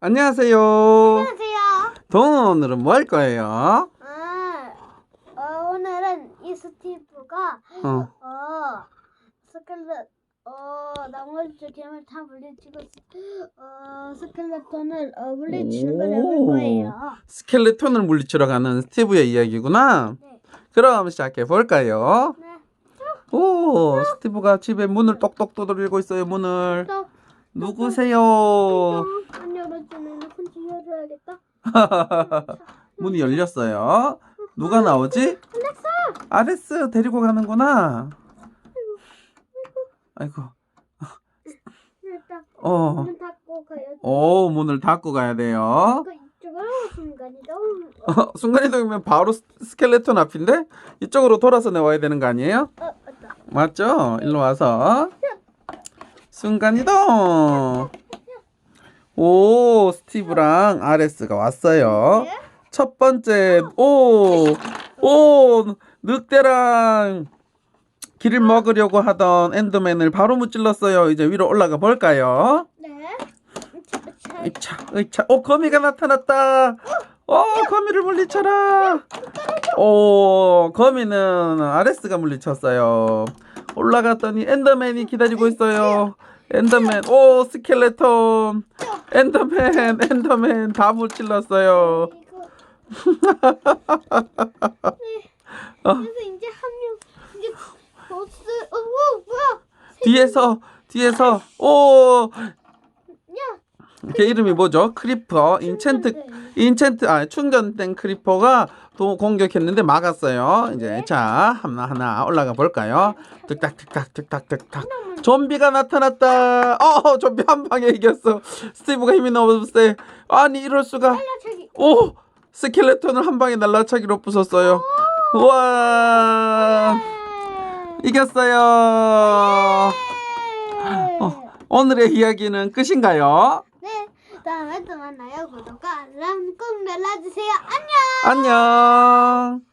안녕하세요. 안녕하세요. 돈 오늘은 뭐 할 거예요? 아, 어, 오늘은 이 스티브가 어. 어 스켈레 어 나머지 괴물 다 물리치고 어 스켈레톤을 어 물리치는 걸 해볼 오. 거예요. 스켈레톤을 물리치러 가는 스티브의 이야기구나. 네. 그럼 시작해 볼까요? 네. 오, 스티브가 집에 문을 똑똑 두드리고 있어요. 문을. 또 누구세요? 안 열어주면 혼자 열어야겠다. 문이 열렸어요. 누가 나오지? 아레스 데리고 가는구나. 아이고. 어. 문 닫고 가야지. 오, 문을 닫고 가야 돼요. 그 이쪽으로 순간이동. 어, 순간이동이면 바로 스- 스켈레톤 앞인데 이쪽으로 돌아서 나와야 되는 거 아니에요? 어, 맞다. 맞죠? 일로 와서 순간이동. 오, 스티브랑 아레스가 왔어요. 네. 첫 번째, 오, 오, 늑대랑 길을 먹으려고 하던 엔더맨을 바로 무찔렀어요. 이제 위로 올라가 볼까요? 네. 으차, 으차. 오, 거미가 나타났다. 오, 거미를 물리쳐라. 오, 거미는 아레스가 물리쳤어요. 올라갔더니 엔더맨이 기다리고 있어요. 엔더맨, 오, 스켈레톤. 엔더맨, 엔더맨 다. 이거 어. 그래서 이제 한 명 이제 보스 어 뭐, 뭐야 뒤에서, 뒤에서, 오, 야 걔 이름이 뭐죠? 크리퍼, 인챈트, 인챈트, 아, 충전된 크리퍼가 또 공격했는데 막았어요. 이제, 자, 하나 하나 올라가 볼까요? 득닥, 득닥, 득닥, 득닥. 좀비가 나타났다. 어, 좀비 한 방에 이겼어. 스티브가 힘이 너무 세. 아니, 이럴 수가. 오, 스켈레톤을 한 방에 날라차기로 부쉈어요. 우와, 이겼어요. 어, 오늘의 이야기는 끝인가요? 네 다음에 또 만나요 구독과 알람 꼭 눌러주세요 안녕 안녕.